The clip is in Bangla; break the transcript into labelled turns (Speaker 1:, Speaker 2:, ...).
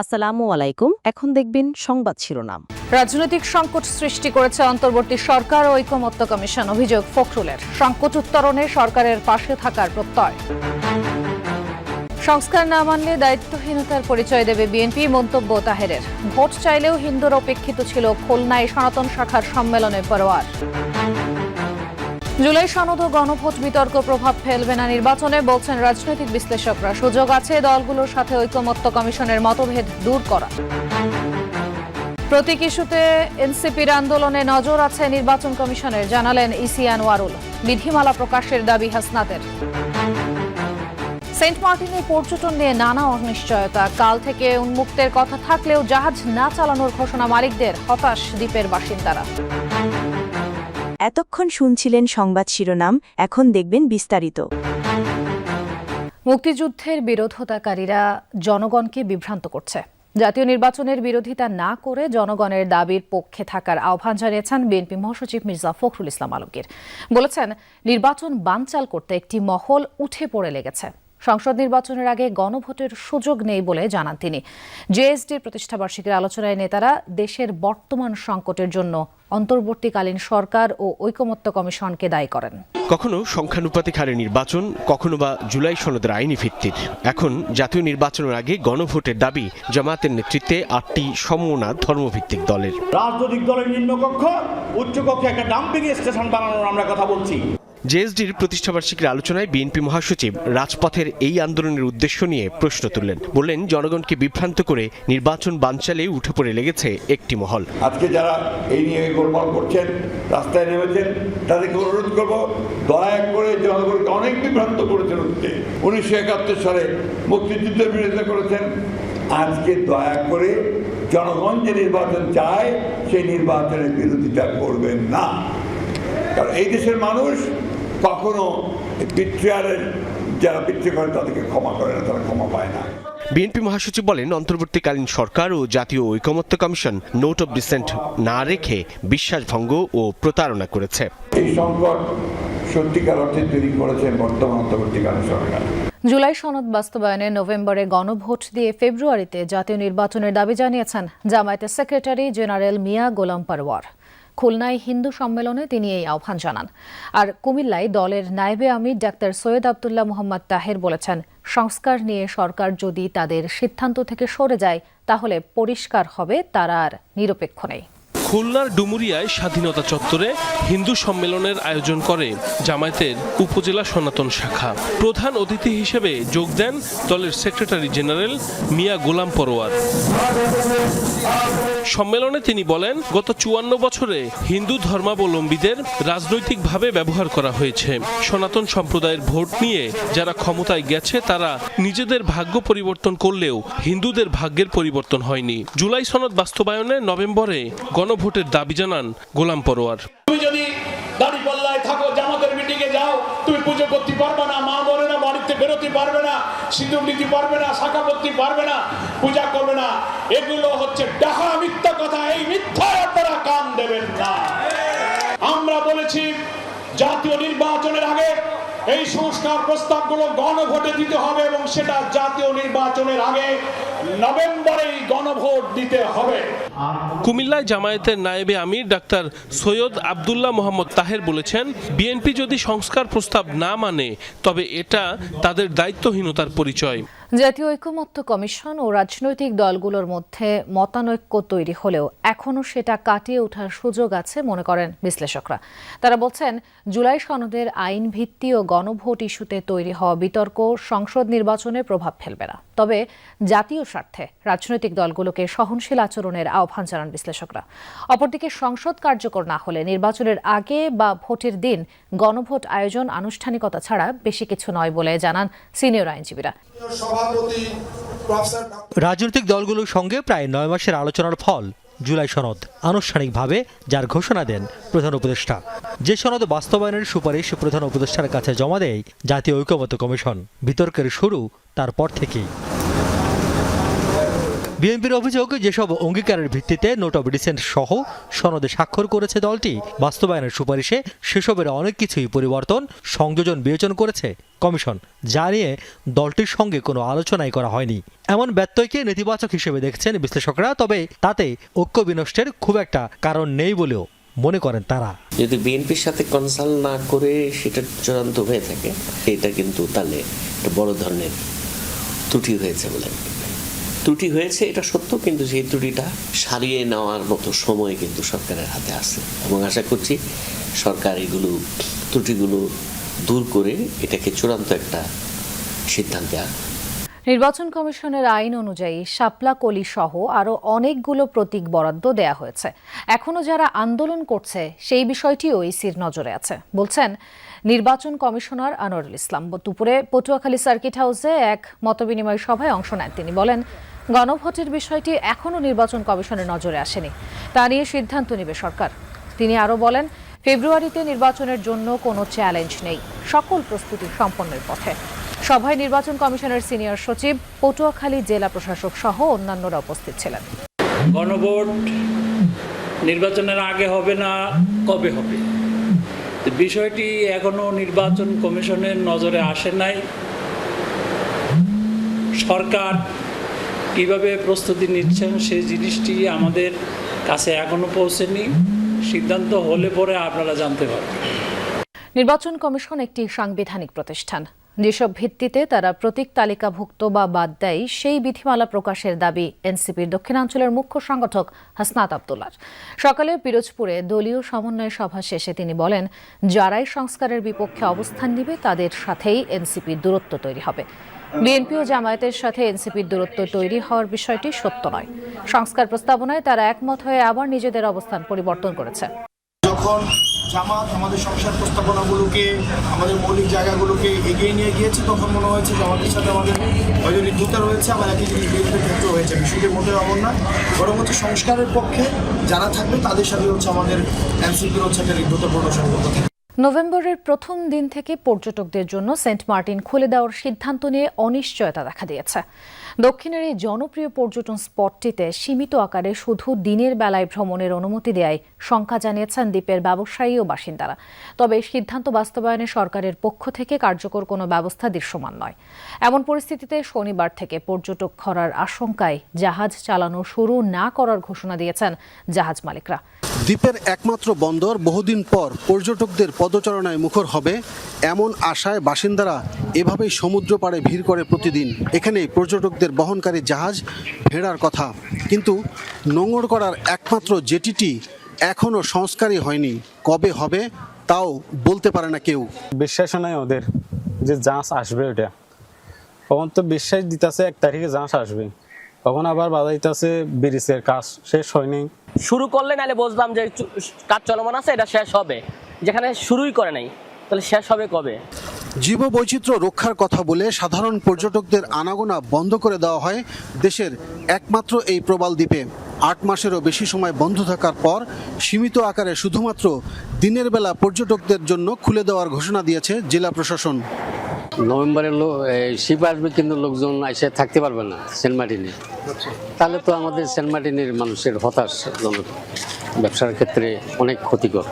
Speaker 1: আসসালামু আলাইকুম। এখন দেখবেন সংবাদ শিরোনাম।
Speaker 2: রাজনৈতিক সংকট সৃষ্টি করেছে অন্তর্বর্তী সরকার ও ঐকমত্য কমিশন, অভিযোগ ফখরুলের। সংকট উত্তরণে সরকারের পাশে থাকার প্রত্যয়। সংস্কার না মানলে দায়িত্বহীনতার পরিচয় দেবে বিএনপি, মন্তব্য তাহেরের। ভোট চাইলেও হিন্দুর অপেক্ষিত ছিল খুলনায় সনাতন শাখার সম্মেলনে পরোয়ার জুলাই সনদ ও গণভোট বিতর্ক প্রভাব ফেলবে না নির্বাচনে, বলছেন রাজনৈতিক বিশ্লেষকরা। সুযোগ আছে দলগুলোর সাথে ঐকমত্য কমিশনের মতভেদ দূর করা। প্রতীক ইস্যুতে এনসিপির আন্দোলনে নজর আছে নির্বাচন কমিশনের, জানালেন ইসি আনোয়ারুল। বিধিমালা প্রকাশের দাবি হাসনাতের সেন্ট মার্টিনে পর্যটন নিয়ে নানা অনিশ্চয়তা। কাল থেকে উন্মুক্তের কথা থাকলেও জাহাজ না চালানোর ঘোষণা মালিকদের, হতাশ দ্বীপের বাসিন্দারা।
Speaker 3: এতক্ষণ শুনছিলেন সংবাদ শিরোনাম, এখন দেখবেন বিস্তারিত।
Speaker 2: মুক্তিযুদ্ধের বিরোধতাকারীরা জনগণকে বিভ্রান্ত করছে। জাতীয় নির্বাচনের বিরোধিতা না করে জনগণের দাবির পক্ষে থাকার আহ্বান জানিয়েছেন বিএনপি মহাসচিব মির্জা ফখরুল ইসলাম আলমগীর। বলেছেন, নির্বাচন বানচাল করতে একটি মহল উঠে পড়ে লেগেছে। সংসদ নির্বাচনের আগে গণভোটের সুযোগ নেই বলে জানান তিনি। জেএসডির প্রতিষ্ঠাবার্ষিকীর আলোচনায় নেতারা দেশের বর্তমান সংকটের জন্য অন্তর্বর্তীকালীন সরকার ও ঐকমত্য কমিশনকে দায়ী করেন।
Speaker 4: কখনো সংখ্যানুপাতিক হারে নির্বাচন কখনো বা জুলাই সনদের আইনি ভিত্তির। এখন জাতীয় নির্বাচনের আগে গণভোটের দাবি জামায়াতের নেতৃত্বে আটটি সমমনা ধর্মভিত্তিক দলের।
Speaker 5: রাজনৈতিক দলের নিম্নকক্ষ উচ্চকক্ষে একটা ডাম্পিং স্টেশন বানানোর আমরা কথা বলছি।
Speaker 4: জেএসডির প্রতিষ্ঠাবার্ষিকীর আলোচনায় বিএনপি মহাসচিব রাজপথের এই আন্দোলনের উদ্দেশ্য নিয়ে প্রশ্ন তুললেন। বললেন, জনগণকে বিভ্রান্ত করে নির্বাচন বানচালে উঠে পড়ে লেগেছে একটি মহল।
Speaker 6: আজকে যারা এই নিয়ে গোলমাল করছেন, রাস্তায় নেমেছেন, তাদেরকে অনুরোধ করব, দয়া করে জনগণকে অনেক বিভ্রান্ত করেছেন উঠতে। উনিশশো একাত্তর সালে মুক্তিযুদ্ধের বিরোধিতা করেছেন। আজকে দয়া করে জনগণ যে নির্বাচন চায়, সেই নির্বাচনের বিরোধিতা করবেন না। কারণ এই দেশের মানুষ কখনো বিট্রিয়ারের যারা বিট্রি করে তাদেরকে ক্ষমা করে না তারা ক্ষমা পায় না।
Speaker 4: বিএনপি মহাসচিব বলেন অন্তর্বর্তীকালীন সরকার ও জাতীয় ঐকমত্য কমিশন নোট অব ডিসেন্ট না রেখে বিশ্বাসভঙ্গ ও প্রতারণা করেছে।
Speaker 6: এই সংকট সত্যিকার অর্থে তৈরি করেছেন বর্তমান অন্তর্বর্তীকালীন সরকার।
Speaker 2: জুলাই সনদ বাস্তবায়নে নভেম্বরে গণভোট দিয়ে ফেব্রুয়ারিতে জাতীয় নির্বাচনের দাবি জানিয়েছেন জামায়াতের সেক্রেটারি জেনারেল মিয়া গোলাম পারওয়ার। খুলনায় হিন্দু সম্মেলনে তিনি এই আহ্বান জানান। আর কুমিল্লায় দলের নায়েবে আমির ডাক্তার সৈয়দ আবদুল্লাহ মোহাম্মদ তাহের বলেছেন, সংস্কার নিয়ে সরকার যদি তাদের সিদ্ধান্ত থেকে সরে যায়, তাহলে পরিষ্কার হবে, তারা আর নিরপেক্ষ নেই।
Speaker 7: খুলনার ডুমুরিয়ায় স্বাধীনতা চত্বরে হিন্দু সম্মেলনের আয়োজন করে জামায়াতের উপজেলা সনাতন শাখা। প্রধান অতিথি হিসেবে যোগ দেন দলের সেক্রেটারি জেনারেল মিয়া গোলাম পরোয়ার। সম্মেলনে তিনি বলেন, গত চুয়ান্ন বছরে হিন্দু ধর্মাবলম্বীদের রাজনৈতিকভাবে ব্যবহার করা হয়েছে। সনাতন সম্প্রদায়ের ভোট নিয়ে যারা ক্ষমতায় গেছে, তারা নিজেদের ভাগ্য পরিবর্তন করলেও হিন্দুদের ভাগ্যের পরিবর্তন হয়নি। জুলাই সনদ বাস্তবায়নে নভেম্বরে গণভোটের দাবি জানান গোলাম পরোয়ার।
Speaker 5: তুমি যদি দাড়ি পাল্লায় থাকো, জামাতের মিটিংয়ে যাও, তুমি পুজো করতে পারবে না, মা বলে না, বাড়িতে বেরোতে পারবে না, সিঁদুর নিতে পারবে না, শাখা করতে পারবে না, পূজা করবে না। এগুলো হচ্ছে ডাহা মিথ্যা কথা, এই মিথ্যায় আপনারা কান দেবেন না। আমরা বলেছি, জাতীয় নির্বাচনের আগে এই সংস্কার প্রস্তাবগুলো গণভোটে দিতে হবে এবং সেটা জাতীয় নির্বাচনের আগে নভেম্বরেই গণভোট দিতে হবে।
Speaker 7: কুমিল্লায় জামায়াতের নায়েবে আমির ডাক্তার সৈয়দ আবদুল্লাহ মোহাম্মদ তাহের বলেছেন বিএনপি যদি সংস্কার প্রস্তাব না মানে তবে এটা তাদের দায়িত্বহীনতার পরিচয়।
Speaker 2: জাতীয় ঐকমত্য কমিশন ও রাজনৈতিক দলগুলোর মধ্যে মতানৈক্য তৈরি হলেও এখনও সেটা কাটিয়ে ওঠার সুযোগ আছে মনে করেন বিশ্লেষকরা। তারা বলছেন জুলাই সনদের আইন ভিত্তি ও গণভোট ইস্যুতে তৈরি হওয়া বিতর্ক সংসদ নির্বাচনে প্রভাব ফেলবে না। তবে জাতীয় স্বার্থে। রাজনৈতিক দলগুলোকে সহনশীল আচরণের আহ্বান জানান বিশ্লেষকরা। অপরদিকে সংসদ কার্যকর না হলে নির্বাচনের আগে বা ভোটের দিন গণভোট আয়োজন আনুষ্ঠানিকতা ছাড়া বেশি কিছু নয় বলে জানান সিনিয়র আইনজীবীরা।
Speaker 8: রাজনৈতিক দলগুলোর সঙ্গে প্রায় নয় মাসের আলোচনার ফল জুলাই সনদ আনুষ্ঠানিকভাবে যার ঘোষণা দেন প্রধান উপদেষ্টা। যে সনদ বাস্তবায়নের সুপারিশ প্রধান উপদেষ্টার কাছে জমা দেয় জাতীয় ঐক্যমত্য কমিশন। বিতর্কের শুরু তারপর থেকেই। বিএনপির অভিযোগ, যেসব অঙ্গীকারের ভিত্তিতে নোট অব ডিসেন্ট সহ সনদে স্বাক্ষর করেছে দলটি, বাস্তবায়নের সুপারিশে সেসবের অনেক কিছুই পরিবর্তন, সংযোজন বিবেচন করেছে কমিশন, যা নিয়ে দলটির সঙ্গে কোনো আলোচনাই করা হয়নি এমন ব্যত্যয়কে নেতিবাচক হিসেবে দেখছেন বিশ্লেষকরা, তবে তাতে ঐক্য বিনষ্টের খুব একটা কারণ নেই বলেও মনে করেন তারা
Speaker 9: যদি বিএনপির সাথে কনসাল্ট না করে সেটা চূড়ান্ত হয়ে থাকে, এটা কিন্তু তাহলে বড় ধরনের ত্রুটি হয়েছে বলে। ত্রুটি হয়েছে, এটা সত্য, কিন্তু সেই ত্রুটিটা সারিয়ে নেওয়ার মতো সময় কিন্তু সরকারের হাতে আছে। এবং আশা করছি সরকার এগুলো, ত্রুটিগুলো দূর করে এটাকে চূড়ান্ত একটা সিদ্ধান্তে
Speaker 2: নির্বাচন কমিশনের আইন অনুযায়ী শাপলা কলি সহ আরও অনেকগুলো প্রতীক বরাদ্দ দেয়া হয়েছে। এখনও যারা আন্দোলন করছে, সেই বিষয়টিও ইসির নজরে আছে। বলছেন, নির্বাচন কমিশনার আনোয়ারুল ইসলাম। দুপুরে পটুয়াখালী সার্কিট হাউসে এক মতবিনিময় সভায় অংশ নেন তিনি। বলেন গণভোটের বিষয়টি এখনও নির্বাচন কমিশনের নজরে আসেনি। তা নিয়ে সিদ্ধান্ত নেবে সরকার। তিনি আরও বলেন, ফেব্রুয়ারিতে নির্বাচনের জন্য কোনো চ্যালেঞ্জ নেই। সকল প্রস্তুতি সম্পন্নের পথে। সভায় নির্বাচন কমিশনের সিনিয়র সচিব, পটুয়াখালী জেলা প্রশাসক সহ অন্যান্যরা উপস্থিত ছিলেন।
Speaker 10: গণভোট নির্বাচনের আগে হবে না, কবে হবে? বিষয়টি এখনও নির্বাচন কমিশনের নজরে আসে নাই। সরকার কীভাবে প্রস্তুতি নিচ্ছেন সেই জিনিসটি আমাদের কাছে এখনও পৌঁছেনি। সিদ্ধান্ত হলে পরে আপনারা জানতে পারবেন।
Speaker 2: নির্বাচন কমিশন একটি সাংবিধানিক প্রতিষ্ঠান। যেসব ভিত্তিতে তারা প্রতীক তালিকাভুক্ত বা বাদ দেয়, সেই বিধিমালা প্রকাশের দাবি এনসিপির দক্ষিণাঞ্চলের মুখ্য সংগঠক হাসনাত আবদুল্লার। সকালে পিরোজপুরে দলীয় সমন্বয় সভা শেষে তিনি বলেন, যারাই সংস্কারের বিপক্ষে অবস্থান নিবে, তাদের সাথেই এনসিপির দূরত্ব তৈরি হবে। বিএনপি ও জামায়াতের সাথে এনসিপির দূরত্ব তৈরি হওয়ার বিষয়টি সত্য নয়। সংস্কার প্রস্তাবনায় তারা একমত হয়ে আবার নিজেদের অবস্থান পরিবর্তন করেছে।
Speaker 11: যখন জামাত আমাদের সংসার প্রস্তাবনাগুলোকে, আমাদের মৌলিক জায়গাগুলোকে এগিয়ে নিয়ে গিয়েছে, তখন মনে হয়েছে আমাদের সাথে আমাদের হয়তো ঋদ্ধতা রয়েছে, আবার একই জিনিস বিরুদ্ধে ক্ষেত্রে হয়েছে। বিষয়টি মোটেও এমন না বরং হচ্ছে সংস্কারের পক্ষে যারা থাকবে, তাদের সাথে হচ্ছে আমাদের এনসিপির হচ্ছে একটা ঋদ্ধতাপূর্ণ সম্পর্ক থাকে
Speaker 2: নভেম্বরের প্রথম দিন থেকে পর্যটকদের জন্য সেন্ট মার্টিন খুলে দেওয়ার সিদ্ধান্ত নিয়ে অনিশ্চয়তা দেখা দিয়েছে। দক্ষিণের এই জনপ্রিয় পর্যটন স্পটটিতে সীমিত আকারে শুধু দিনের বেলায় ভ্রমণের অনুমতি দেয় শঙ্কা জানিয়েছেন দ্বীপের ব্যবসায়ী ও বাসিন্দারা। তবে এই সিদ্ধান্ত বাস্তবায়নে সরকারের পক্ষ থেকে কার্যকর কোনো ব্যবস্থা দৃশ্যমান নয়। এমন পরিস্থিতিতে শনিবার থেকে পর্যটক খরার আশঙ্কায় জাহাজ চালানো শুরু না করার ঘোষণা দিয়েছেন জাহাজ মালিকরা।
Speaker 12: দ্বীপের একমাত্র বন্দর বহুদিন পর পর্যটকদের পদচারণায় মুখর হবে এমন আশায় বাসিন্দারা এভাবেই সমুদ্র পাড়ে ভিড় করে প্রতিদিন। এখানে পর্যটকদের বহনকারী জাহাজ ভেড়ার কথা। কিন্তু নোঙর করার একমাত্র জেটিটি এখনও সংস্কারই হয়নি। কবে হবে তাও বলতে পারে না কেউ।
Speaker 13: বিশ্বাস নাই ওদের যে জাঁচ আসবে ওটা তখন তো বিশ্বাস দিতেছে, এক তারিখে জাঁচ আসবে। তখন আবার বাজাইতেছে ব্রিজের কাজ শেষ হয়নি।
Speaker 14: শুরু করলে নাহলে বুঝলাম যে চু- কাজ চলমান আছে এটা শেষ হবে। যেখানে শুরুই করে নাই তাহলে শেষ হবে কবে?
Speaker 12: জীববৈচিত্র্য রক্ষার কথা বলে সাধারণ পর্যটকদের আনাগোনা বন্ধ করে দেওয়া হয় দেশের একমাত্র এই প্রবাল দ্বীপে। আট মাসেরও বেশি সময় বন্ধ থাকার পর সীমিত আকারে শুধুমাত্র দিনের বেলা পর্যটকদের জন্য খুলে দেওয়ার ঘোষণা দিয়েছে জেলা প্রশাসন।
Speaker 14: নভেম্বরের শিপ আসবে কিন্তু লোকজন এসে থাকতে পারবে না সেন্ট মার্টিনে। তাহলে তো আমাদের সেন্ট মার্টিনের মানুষের হতাশ ব্যবসার ক্ষেত্রে অনেক ক্ষতিকর।